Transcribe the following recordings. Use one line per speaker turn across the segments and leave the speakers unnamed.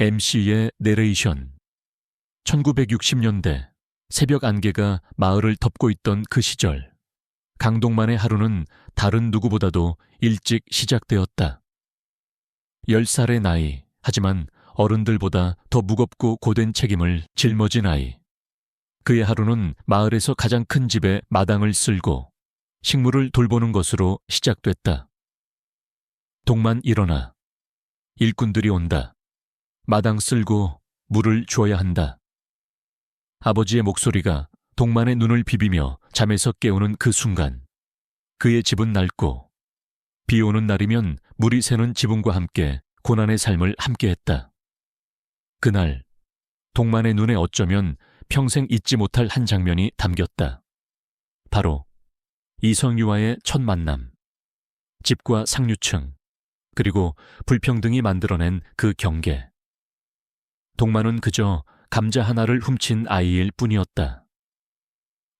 MC의 내레이션 1960년대 새벽 안개가 마을을 덮고 있던 그 시절 강동만의 하루는 다른 누구보다도 일찍 시작되었다. 10살의 나이 하지만 어른들보다 더 무겁고 고된 책임을 짊어진 아이. 그의 하루는 마을에서 가장 큰 집에 마당을 쓸고 식물을 돌보는 것으로 시작됐다. 동만 일어나. 일꾼들이 온다. 마당 쓸고 물을 줘야 한다. 아버지의 목소리가 동만의 눈을 비비며 잠에서 깨우는 그 순간 그의 집은 낡고 비 오는 날이면 물이 새는 지붕과 함께 고난의 삶을 함께했다. 그날 동만의 눈에 어쩌면 평생 잊지 못할 한 장면이 담겼다. 바로 이성유와의 첫 만남, 집과 상류층, 그리고 불평등이 만들어낸 그 경계. 동만은 그저 감자 하나를 훔친 아이일 뿐이었다.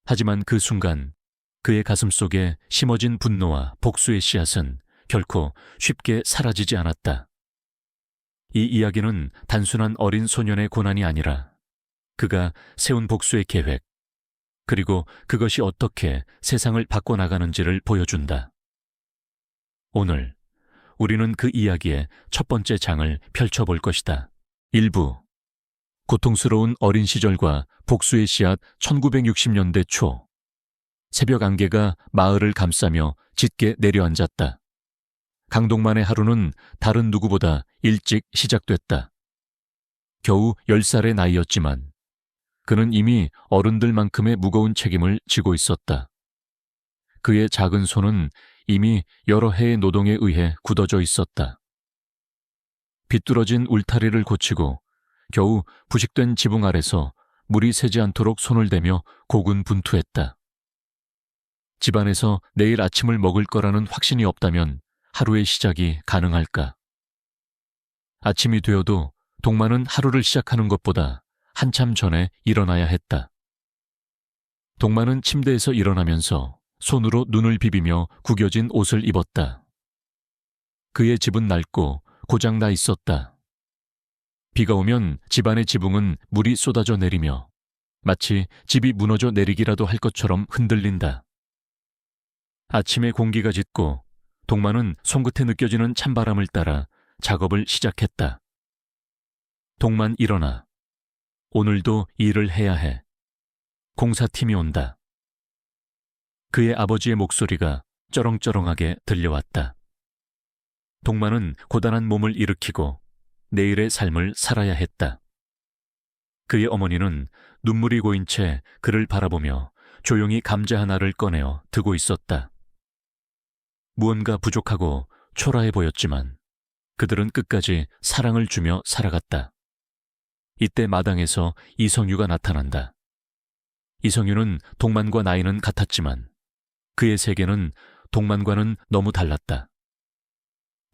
하지만 그 순간 그의 가슴 속에 심어진 분노와 복수의 씨앗은 결코 쉽게 사라지지 않았다. 이 이야기는 단순한 어린 소년의 고난이 아니라 그가 세운 복수의 계획, 그리고 그것이 어떻게 세상을 바꿔나가는지를 보여준다. 오늘 우리는 그 이야기의 첫 번째 장을 펼쳐볼 것이다. 일부 고통스러운 어린 시절과 복수의 씨앗 1960년대 초 새벽 안개가 마을을 감싸며 짙게 내려앉았다. 강동만의 하루는 다른 누구보다 일찍 시작됐다. 겨우 10살의 나이였지만 그는 이미 어른들만큼의 무거운 책임을 지고 있었다. 그의 작은 손은 이미 여러 해의 노동에 의해 굳어져 있었다. 비뚤어진 울타리를 고치고 겨우 부식된 지붕 아래서 물이 새지 않도록 손을 대며 고군분투했다. 집안에서 내일 아침을 먹을 거라는 확신이 없다면 하루의 시작이 가능할까? 아침이 되어도 동만은 하루를 시작하는 것보다 한참 전에 일어나야 했다. 동만은 침대에서 일어나면서 손으로 눈을 비비며 구겨진 옷을 입었다. 그의 집은 낡고 고장나 있었다. 비가 오면 집안의 지붕은 물이 쏟아져 내리며 마치 집이 무너져 내리기라도 할 것처럼 흔들린다. 아침에 공기가 짙고 동만은 손끝에 느껴지는 찬바람을 따라 작업을 시작했다. 동만 일어나. 오늘도 일을 해야 해. 공사팀이 온다. 그의 아버지의 목소리가 쩌렁쩌렁하게 들려왔다. 동만은 고단한 몸을 일으키고 내일의 삶을 살아야 했다. 그의 어머니는 눈물이 고인 채 그를 바라보며 조용히 감자 하나를 꺼내어 드고 있었다. 무언가 부족하고 초라해 보였지만 그들은 끝까지 사랑을 주며 살아갔다. 이때 마당에서 이성유가 나타난다. 이성유는 동만과 나이는 같았지만 그의 세계는 동만과는 너무 달랐다.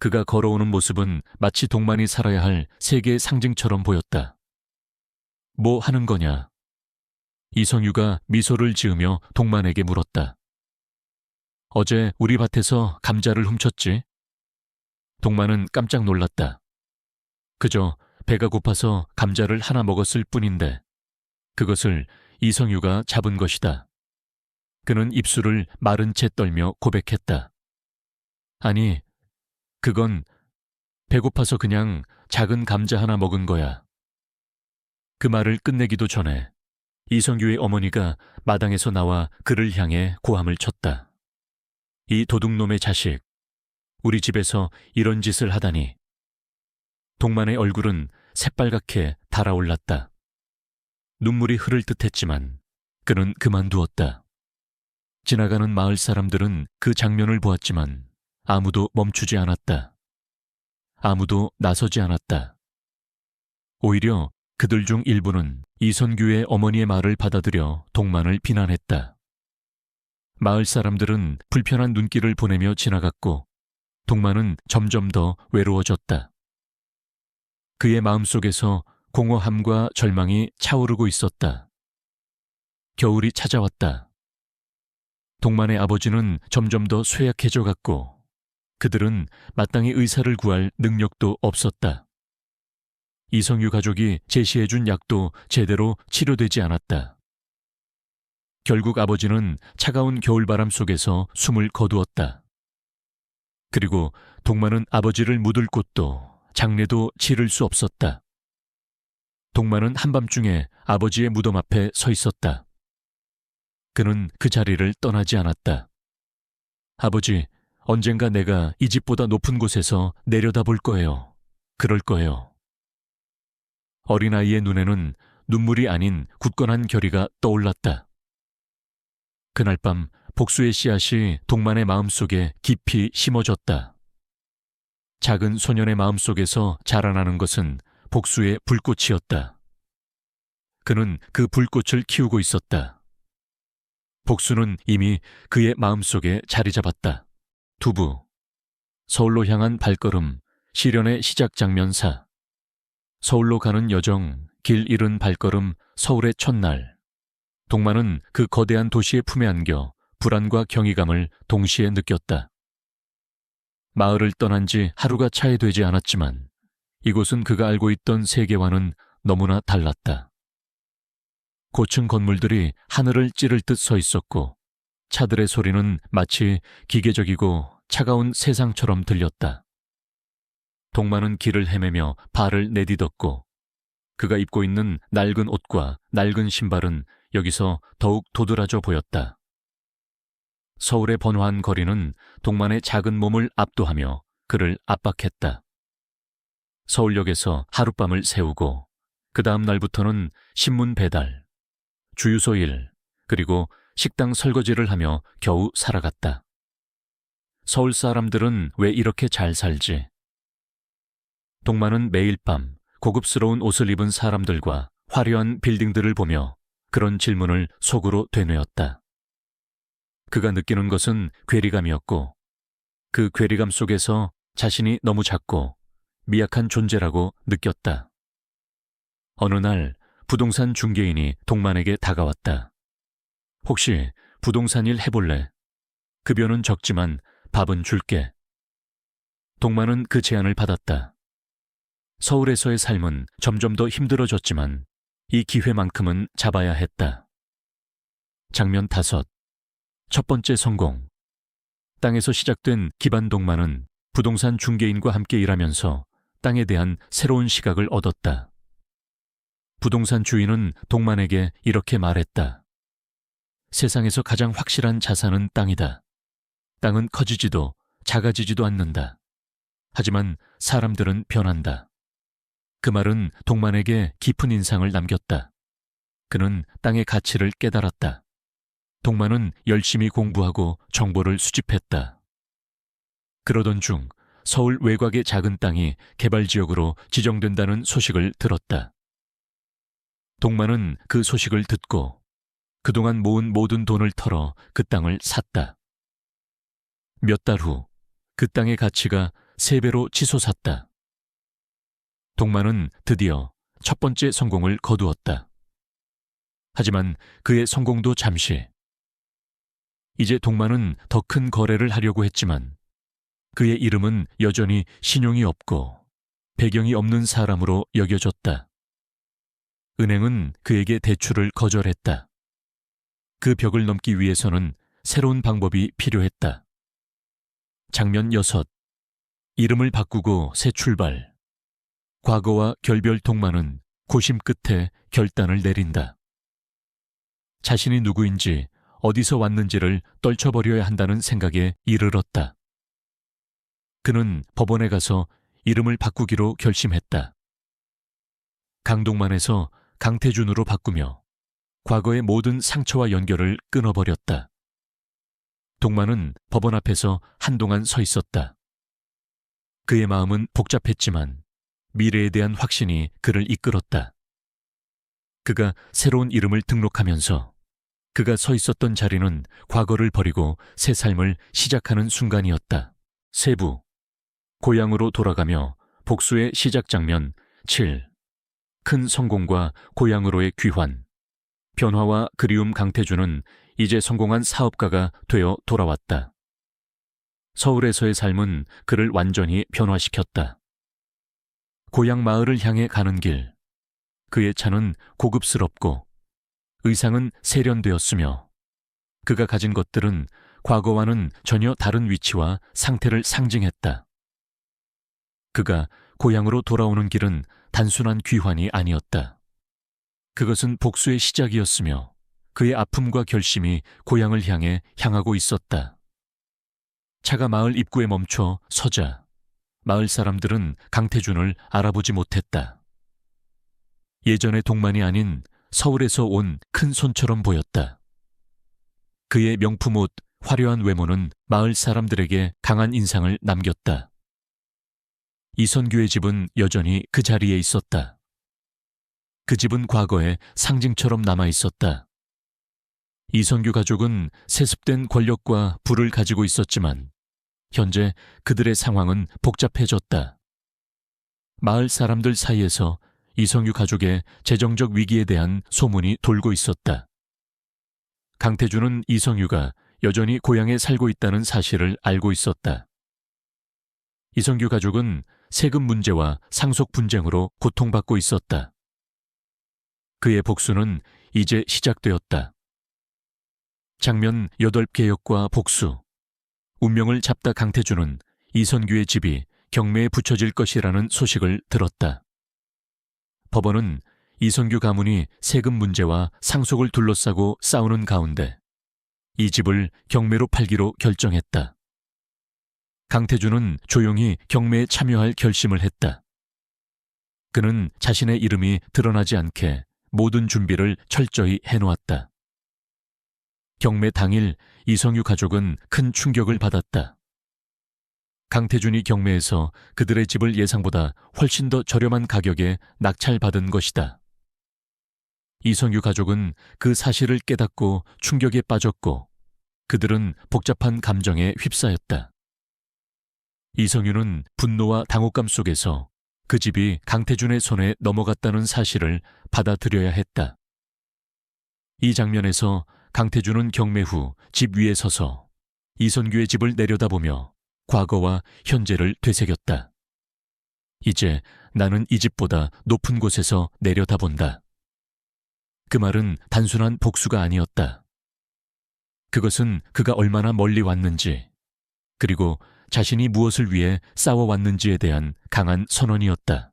그가 걸어오는 모습은 마치 동만이 살아야 할 세계의 상징처럼 보였다. 뭐 하는 거냐? 이성유가 미소를 지으며 동만에게 물었다. 어제 우리 밭에서 감자를 훔쳤지? 동만은 깜짝 놀랐다. 그저 배가 고파서 감자를 하나 먹었을 뿐인데 그것을 이성유가 잡은 것이다. 그는 입술을 마른 채 떨며 고백했다. 아니, 그건 배고파서 그냥 작은 감자 하나 먹은 거야. 그 말을 끝내기도 전에 이성규의 어머니가 마당에서 나와 그를 향해 고함을 쳤다. 이 도둑놈의 자식, 우리 집에서 이런 짓을 하다니. 동만의 얼굴은 새빨갛게 달아올랐다. 눈물이 흐를 듯 했지만 그는 그만두었다. 지나가는 마을 사람들은 그 장면을 보았지만 아무도 멈추지 않았다. 아무도 나서지 않았다. 오히려 그들 중 일부는 이선규의 어머니의 말을 받아들여 동만을 비난했다. 마을 사람들은 불편한 눈길을 보내며 지나갔고 동만은 점점 더 외로워졌다. 그의 마음속에서 공허함과 절망이 차오르고 있었다. 겨울이 찾아왔다. 동만의 아버지는 점점 더 쇠약해져 갔고 그들은 마땅히 의사를 구할 능력도 없었다. 이성유 가족이 제시해준 약도 제대로 치료되지 않았다. 결국 아버지는 차가운 겨울바람 속에서 숨을 거두었다. 그리고 동만은 아버지를 묻을 곳도 장례도 치를 수 없었다. 동만은 한밤중에 아버지의 무덤 앞에 서 있었다. 그는 그 자리를 떠나지 않았다. 아버지, 언젠가 내가 이 집보다 높은 곳에서 내려다 볼 거예요. 그럴 거예요. 어린아이의 눈에는 눈물이 아닌 굳건한 결의가 떠올랐다. 그날 밤 복수의 씨앗이 동만의 마음속에 깊이 심어졌다. 작은 소년의 마음속에서 자라나는 것은 복수의 불꽃이었다. 그는 그 불꽃을 키우고 있었다. 복수는 이미 그의 마음속에 자리 잡았다. 두부. 서울로 향한 발걸음, 시련의 시작 장면사. 서울로 가는 여정, 길 잃은 발걸음, 서울의 첫날. 동만은 그 거대한 도시의 품에 안겨 불안과 경이감을 동시에 느꼈다. 마을을 떠난 지 하루가 차이 되지 않았지만 이곳은 그가 알고 있던 세계와는 너무나 달랐다. 고층 건물들이 하늘을 찌를 듯 서 있었고 차들의 소리는 마치 기계적이고 차가운 세상처럼 들렸다. 동만은 길을 헤매며 발을 내디뎠고 그가 입고 있는 낡은 옷과 낡은 신발은 여기서 더욱 도드라져 보였다. 서울의 번화한 거리는 동만의 작은 몸을 압도하며 그를 압박했다. 서울역에서 하룻밤을 세우고 그 다음 날부터는 신문 배달, 주유소 일, 그리고 식당 설거지를 하며 겨우 살아갔다. 서울 사람들은 왜 이렇게 잘 살지? 동만은 매일 밤 고급스러운 옷을 입은 사람들과 화려한 빌딩들을 보며 그런 질문을 속으로 되뇌었다. 그가 느끼는 것은 괴리감이었고 그 괴리감 속에서 자신이 너무 작고 미약한 존재라고 느꼈다. 어느 날 부동산 중개인이 동만에게 다가왔다. 혹시 부동산 일 해볼래? 급여는 적지만 밥은 줄게. 동만은 그 제안을 받았다. 서울에서의 삶은 점점 더 힘들어졌지만 이 기회만큼은 잡아야 했다. 장면 다섯. 첫 번째 성공. 땅에서 시작된 기반 동만은 부동산 중개인과 함께 일하면서 땅에 대한 새로운 시각을 얻었다. 부동산 주인은 동만에게 이렇게 말했다. 세상에서 가장 확실한 자산은 땅이다. 땅은 커지지도 작아지지도 않는다. 하지만 사람들은 변한다. 그 말은 동만에게 깊은 인상을 남겼다. 그는 땅의 가치를 깨달았다. 동만은 열심히 공부하고 정보를 수집했다. 그러던 중 서울 외곽의 작은 땅이 개발 지역으로 지정된다는 소식을 들었다. 동만은 그 소식을 듣고 그동안 모은 모든 돈을 털어 그 땅을 샀다. 몇 달 후 그 땅의 가치가 세 배로 치솟았다. 동만은 드디어 첫 번째 성공을 거두었다. 하지만 그의 성공도 잠시. 이제 동만은 더 큰 거래를 하려고 했지만 그의 이름은 여전히 신용이 없고 배경이 없는 사람으로 여겨졌다. 은행은 그에게 대출을 거절했다. 그 벽을 넘기 위해서는 새로운 방법이 필요했다. 장면 여섯. 이름을 바꾸고 새 출발. 과거와 결별 동만은 고심 끝에 결단을 내린다. 자신이 누구인지 어디서 왔는지를 떨쳐버려야 한다는 생각에 이르렀다. 그는 법원에 가서 이름을 바꾸기로 결심했다. 강동만에서 강태준으로 바꾸며 과거의 모든 상처와 연결을 끊어버렸다. 동만은 법원 앞에서 한동안 서 있었다. 그의 마음은 복잡했지만 미래에 대한 확신이 그를 이끌었다. 그가 새로운 이름을 등록하면서 그가 서 있었던 자리는 과거를 버리고 새 삶을 시작하는 순간이었다. 세부. 고향으로 돌아가며 복수의 시작 장면 7. 큰 성공과 고향으로의 귀환. 변화와 그리움 강태주는 이제 성공한 사업가가 되어 돌아왔다. 서울에서의 삶은 그를 완전히 변화시켰다. 고향 마을을 향해 가는 길. 그의 차는 고급스럽고 의상은 세련되었으며 그가 가진 것들은 과거와는 전혀 다른 위치와 상태를 상징했다. 그가 고향으로 돌아오는 길은 단순한 귀환이 아니었다. 그것은 복수의 시작이었으며 그의 아픔과 결심이 고향을 향해 향하고 있었다. 차가 마을 입구에 멈춰 서자 마을 사람들은 강태준을 알아보지 못했다. 예전의 동만이 아닌 서울에서 온 큰 손처럼 보였다. 그의 명품 옷, 화려한 외모는 마을 사람들에게 강한 인상을 남겼다. 이선규의 집은 여전히 그 자리에 있었다. 그 집은 과거에 상징처럼 남아 있었다. 이선규 가족은 세습된 권력과 부를 가지고 있었지만 현재 그들의 상황은 복잡해졌다. 마을 사람들 사이에서 이성규 가족의 재정적 위기에 대한 소문이 돌고 있었다. 강태준은 이성규가 여전히 고향에 살고 있다는 사실을 알고 있었다. 이성규 가족은 세금 문제와 상속 분쟁으로 고통받고 있었다. 그의 복수는 이제 시작되었다. 장면 8개역과 복수. 운명을 잡다 강태준은 이선규의 집이 경매에 붙여질 것이라는 소식을 들었다. 법원은 이선규 가문이 세금 문제와 상속을 둘러싸고 싸우는 가운데 이 집을 경매로 팔기로 결정했다. 강태준은 조용히 경매에 참여할 결심을 했다. 그는 자신의 이름이 드러나지 않게 모든 준비를 철저히 해놓았다. 경매 당일 이성유 가족은 큰 충격을 받았다. 강태준이 경매에서 그들의 집을 예상보다 훨씬 더 저렴한 가격에 낙찰받은 것이다. 이성유 가족은 그 사실을 깨닫고 충격에 빠졌고 그들은 복잡한 감정에 휩싸였다. 이성유는 분노와 당혹감 속에서 그 집이 강태준의 손에 넘어갔다는 사실을 받아들여야 했다. 이 장면에서 강태준은 경매 후 집 위에 서서 이선규의 집을 내려다보며 과거와 현재를 되새겼다. 이제 나는 이 집보다 높은 곳에서 내려다본다. 그 말은 단순한 복수가 아니었다. 그것은 그가 얼마나 멀리 왔는지, 그리고 자신이 무엇을 위해 싸워왔는지에 대한 강한 선언이었다.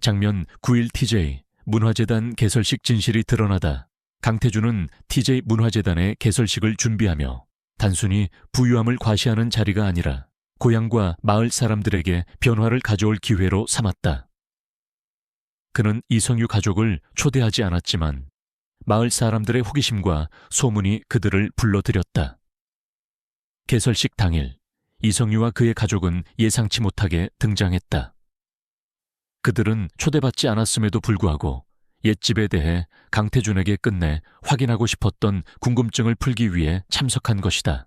장면 9일 TJ 문화재단 개설식 진실이 드러나다 강태준은 TJ 문화재단의 개설식을 준비하며 단순히 부유함을 과시하는 자리가 아니라 고향과 마을 사람들에게 변화를 가져올 기회로 삼았다. 그는 이성유 가족을 초대하지 않았지만 마을 사람들의 호기심과 소문이 그들을 불러들였다. 개설식 당일 이성유와 그의 가족은 예상치 못하게 등장했다. 그들은 초대받지 않았음에도 불구하고 옛집에 대해 강태준에게 끝내 확인하고 싶었던 궁금증을 풀기 위해 참석한 것이다.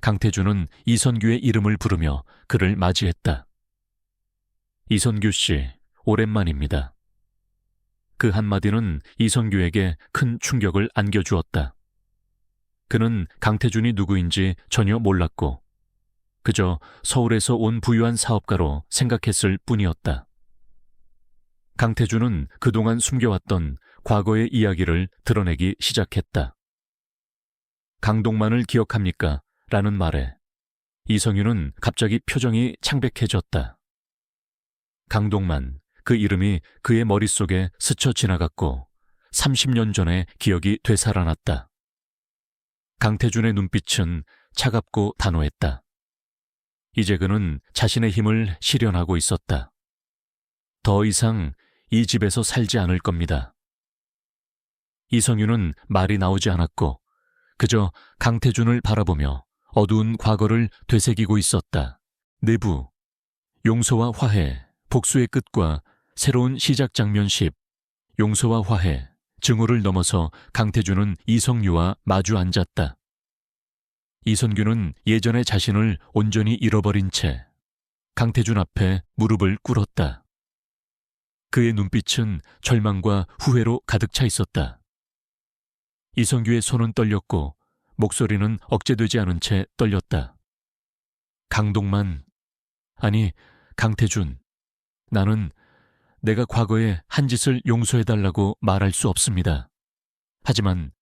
강태준은 이선규의 이름을 부르며 그를 맞이했다. 이선규 씨, 오랜만입니다. 그 한마디는 이선규에게 큰 충격을 안겨주었다. 그는 강태준이 누구인지 전혀 몰랐고, 그저 서울에서 온 부유한 사업가로 생각했을 뿐이었다. 강태준은 그동안 숨겨왔던 과거의 이야기를 드러내기 시작했다. 강동만을 기억합니까? 라는 말에 이성윤은 갑자기 표정이 창백해졌다. 강동만, 그 이름이 그의 머릿속에 스쳐 지나갔고 30년 전의 기억이 되살아났다. 강태준의 눈빛은 차갑고 단호했다. 이제 그는 자신의 힘을 실현하고 있었다. 더 이상 이 집에서 살지 않을 겁니다. 이성윤은 말이 나오지 않았고 그저 강태준을 바라보며 어두운 과거를 되새기고 있었다. 내부, 용서와 화해, 복수의 끝과 새로운 시작 장면 10, 용서와 화해, 증오를 넘어서 강태준은 이성유와 마주 앉았다. 이선규는 예전의 자신을 온전히 잃어버린 채 강태준 앞에 무릎을 꿇었다. 그의 눈빛은 절망과 후회로 가득 차 있었다. 이성규의 손은 떨렸고 목소리는 억제되지 않은 채 떨렸다. 강동만, 아니, 강태준, 나는 내가 과거에 한 짓을 용서해달라고 말할 수 없습니다. 하지만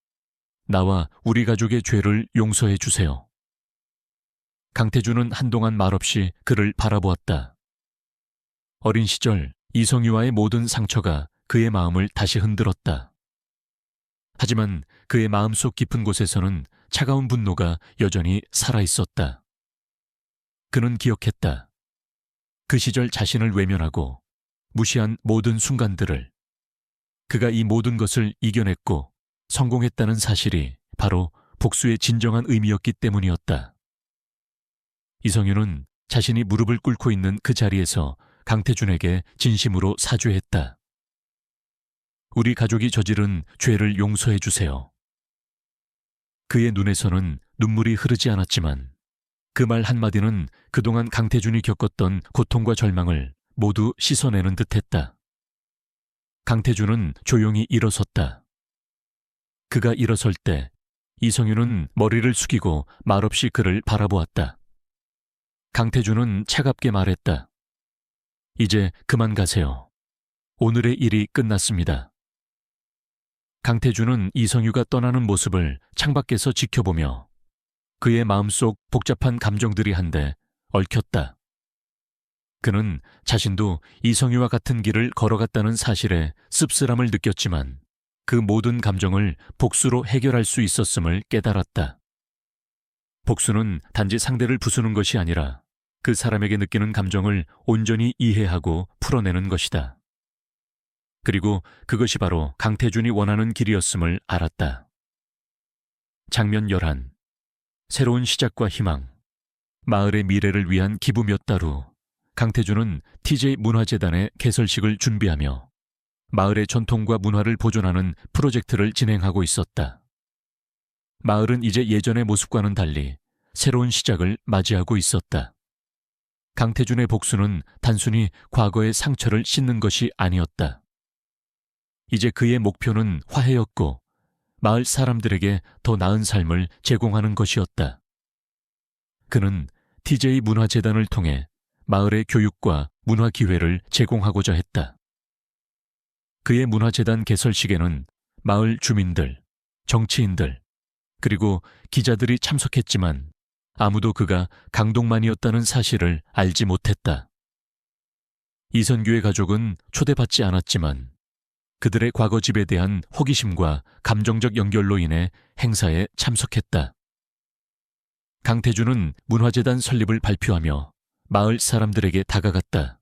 나와 우리 가족의 죄를 용서해 주세요. 강태준은 한동안 말없이 그를 바라보았다. 어린 시절 이성유와의 모든 상처가 그의 마음을 다시 흔들었다. 하지만 그의 마음속 깊은 곳에서는 차가운 분노가 여전히 살아 있었다. 그는 기억했다. 그 시절 자신을 외면하고 무시한 모든 순간들을 그가 이 모든 것을 이겨냈고 성공했다는 사실이 바로 복수의 진정한 의미였기 때문이었다. 이성윤은 자신이 무릎을 꿇고 있는 그 자리에서 강태준에게 진심으로 사죄했다. 우리 가족이 저지른 죄를 용서해 주세요. 그의 눈에서는 눈물이 흐르지 않았지만 그 말 한마디는 그동안 강태준이 겪었던 고통과 절망을 모두 씻어내는 듯 했다. 강태준은 조용히 일어섰다. 그가 일어설 때 이성윤은 머리를 숙이고 말없이 그를 바라보았다. 강태준은 차갑게 말했다. 이제 그만 가세요. 오늘의 일이 끝났습니다. 강태준은 이성유가 떠나는 모습을 창밖에서 지켜보며 그의 마음속 복잡한 감정들이 한데 얽혔다. 그는 자신도 이성유와 같은 길을 걸어갔다는 사실에 씁쓸함을 느꼈지만 그 모든 감정을 복수로 해결할 수 있었음을 깨달았다. 복수는 단지 상대를 부수는 것이 아니라 그 사람에게 느끼는 감정을 온전히 이해하고 풀어내는 것이다. 그리고 그것이 바로 강태준이 원하는 길이었음을 알았다. 장면 열한 새로운 시작과 희망 마을의 미래를 위한 기부 몇달후 강태준은 TJ 문화재단의 개설식을 준비하며 마을의 전통과 문화를 보존하는 프로젝트를 진행하고 있었다. 마을은 이제 예전의 모습과는 달리 새로운 시작을 맞이하고 있었다. 강태준의 복수는 단순히 과거의 상처를 씻는 것이 아니었다. 이제 그의 목표는 화해였고 마을 사람들에게 더 나은 삶을 제공하는 것이었다. 그는 TJ 문화재단을 통해 마을의 교육과 문화 기회를 제공하고자 했다. 그의 문화재단 개설식에는 마을 주민들, 정치인들, 그리고 기자들이 참석했지만 아무도 그가 강동만이었다는 사실을 알지 못했다. 이선규의 가족은 초대받지 않았지만 그들의 과거 집에 대한 호기심과 감정적 연결로 인해 행사에 참석했다. 강태준은 문화재단 설립을 발표하며 마을 사람들에게 다가갔다.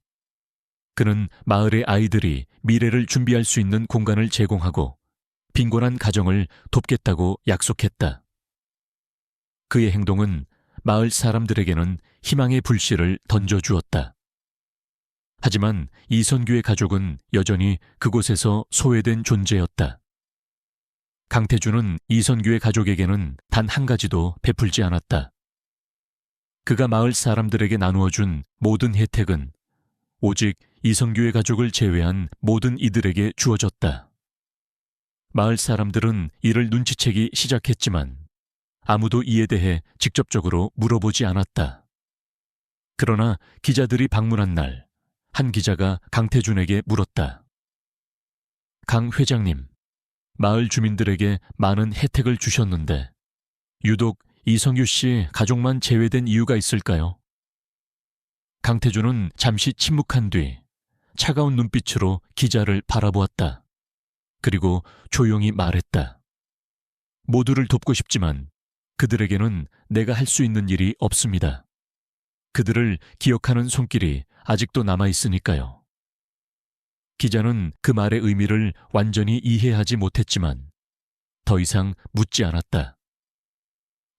그는 마을의 아이들이 미래를 준비할 수 있는 공간을 제공하고 빈곤한 가정을 돕겠다고 약속했다. 그의 행동은 마을 사람들에게는 희망의 불씨를 던져주었다. 하지만 이선규의 가족은 여전히 그곳에서 소외된 존재였다. 강태준은 이선규의 가족에게는 단 한 가지도 베풀지 않았다. 그가 마을 사람들에게 나누어 준 모든 혜택은 오직 이선규의 가족을 제외한 모든 이들에게 주어졌다. 마을 사람들은 이를 눈치채기 시작했지만 아무도 이에 대해 직접적으로 물어보지 않았다. 그러나 기자들이 방문한 날, 한 기자가 강태준에게 물었다. 강 회장님, 마을 주민들에게 많은 혜택을 주셨는데, 유독 이성규 씨 가족만 제외된 이유가 있을까요? 강태준은 잠시 침묵한 뒤 차가운 눈빛으로 기자를 바라보았다. 그리고 조용히 말했다. 모두를 돕고 싶지만 그들에게는 내가 할 수 있는 일이 없습니다. 그들을 기억하는 손길이 아직도 남아 있으니까요. 기자는 그 말의 의미를 완전히 이해하지 못했지만 더 이상 묻지 않았다.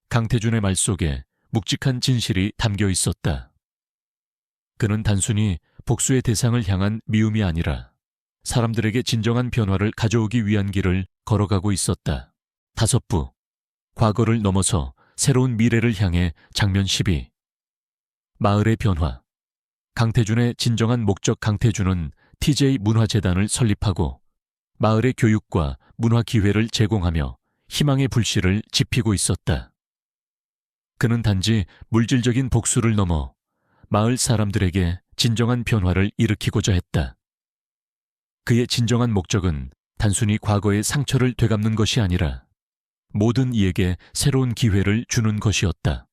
강태준의 말 속에 묵직한 진실이 담겨 있었다. 그는 단순히 복수의 대상을 향한 미움이 아니라 사람들에게 진정한 변화를 가져오기 위한 길을 걸어가고 있었다. 다섯 부. 과거를 넘어서 새로운 미래를 향해 장면 12. 마을의 변화. 강태준의 진정한 목적 강태준은 TJ 문화재단을 설립하고 마을의 교육과 문화 기회를 제공하며 희망의 불씨를 지피고 있었다. 그는 단지 물질적인 복수를 넘어 마을 사람들에게 진정한 변화를 일으키고자 했다. 그의 진정한 목적은 단순히 과거의 상처를 되갚는 것이 아니라 모든 이에게 새로운 기회를 주는 것이었다.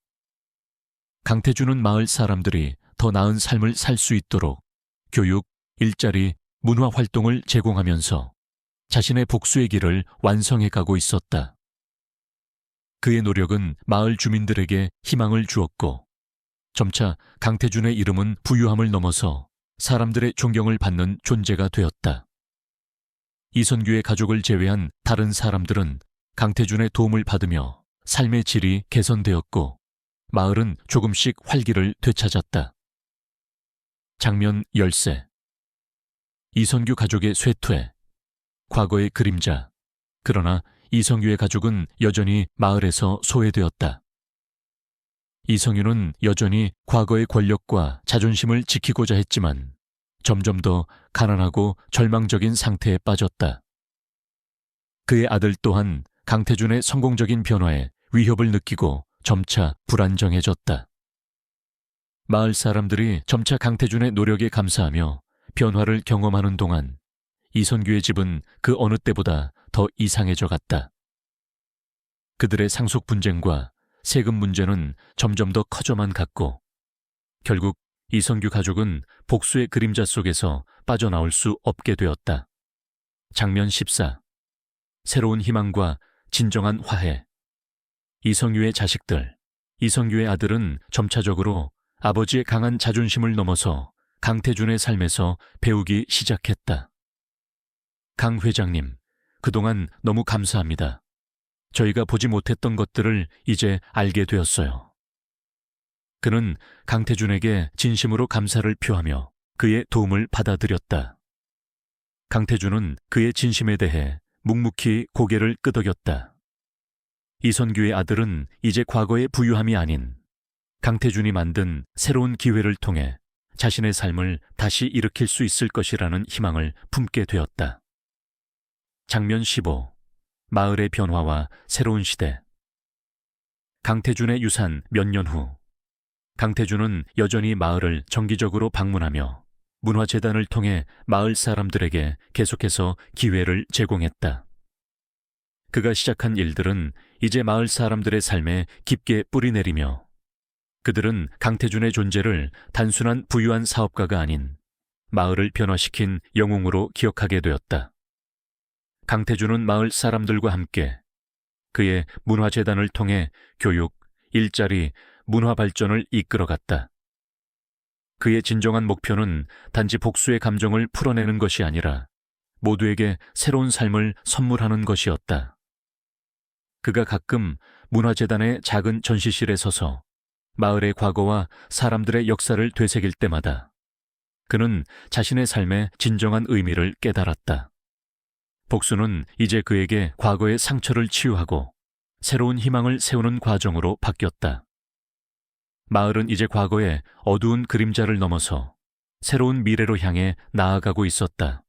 강태주는 마을 사람들이 더 나은 삶을 살 수 있도록 교육, 일자리, 문화 활동을 제공하면서 자신의 복수의 길을 완성해 가고 있었다. 그의 노력은 마을 주민들에게 희망을 주었고 점차 강태준의 이름은 부유함을 넘어서 사람들의 존경을 받는 존재가 되었다. 이선규의 가족을 제외한 다른 사람들은 강태준의 도움을 받으며 삶의 질이 개선되었고 마을은 조금씩 활기를 되찾았다. 장면 열세 이선규 가족의 쇠퇴 과거의 그림자 그러나 이성규의 가족은 여전히 마을에서 소외되었다. 이성규는 여전히 과거의 권력과 자존심을 지키고자 했지만 점점 더 가난하고 절망적인 상태에 빠졌다. 그의 아들 또한 강태준의 성공적인 변화에 위협을 느끼고 점차 불안정해졌다. 마을 사람들이 점차 강태준의 노력에 감사하며 변화를 경험하는 동안 이선규의 집은 그 어느 때보다 더 이상해져 갔다. 그들의 상속 분쟁과 세금 문제는 점점 더 커져만 갔고 결국 이선규 가족은 복수의 그림자 속에서 빠져나올 수 없게 되었다. 장면 14 새로운 희망과 진정한 화해 이성규의 자식들 이성규의 아들은 점차적으로 아버지의 강한 자존심을 넘어서 강태준의 삶에서 배우기 시작했다. 강 회장님, 그동안 너무 감사합니다. 저희가 보지 못했던 것들을 이제 알게 되었어요. 그는 강태준에게 진심으로 감사를 표하며 그의 도움을 받아들였다. 강태준은 그의 진심에 대해 묵묵히 고개를 끄덕였다. 이선규의 아들은 이제 과거의 부유함이 아닌 강태준이 만든 새로운 기회를 통해 자신의 삶을 다시 일으킬 수 있을 것이라는 희망을 품게 되었다. 장면 15 마을의 변화와 새로운 시대 강태준의 유산 몇 년 후 강태준은 여전히 마을을 정기적으로 방문하며 문화재단을 통해 마을 사람들에게 계속해서 기회를 제공했다. 그가 시작한 일들은 이제 마을 사람들의 삶에 깊게 뿌리내리며 그들은 강태준의 존재를 단순한 부유한 사업가가 아닌 마을을 변화시킨 영웅으로 기억하게 되었다. 강태준은 마을 사람들과 함께 그의 문화재단을 통해 교육, 일자리, 문화 발전을 이끌어갔다. 그의 진정한 목표는 단지 복수의 감정을 풀어내는 것이 아니라 모두에게 새로운 삶을 선물하는 것이었다. 그가 가끔 문화재단의 작은 전시실에 서서 마을의 과거와 사람들의 역사를 되새길 때마다 그는 자신의 삶의 진정한 의미를 깨달았다. 복수는 이제 그에게 과거의 상처를 치유하고 새로운 희망을 세우는 과정으로 바뀌었다. 마을은 이제 과거의 어두운 그림자를 넘어서 새로운 미래로 향해 나아가고 있었다.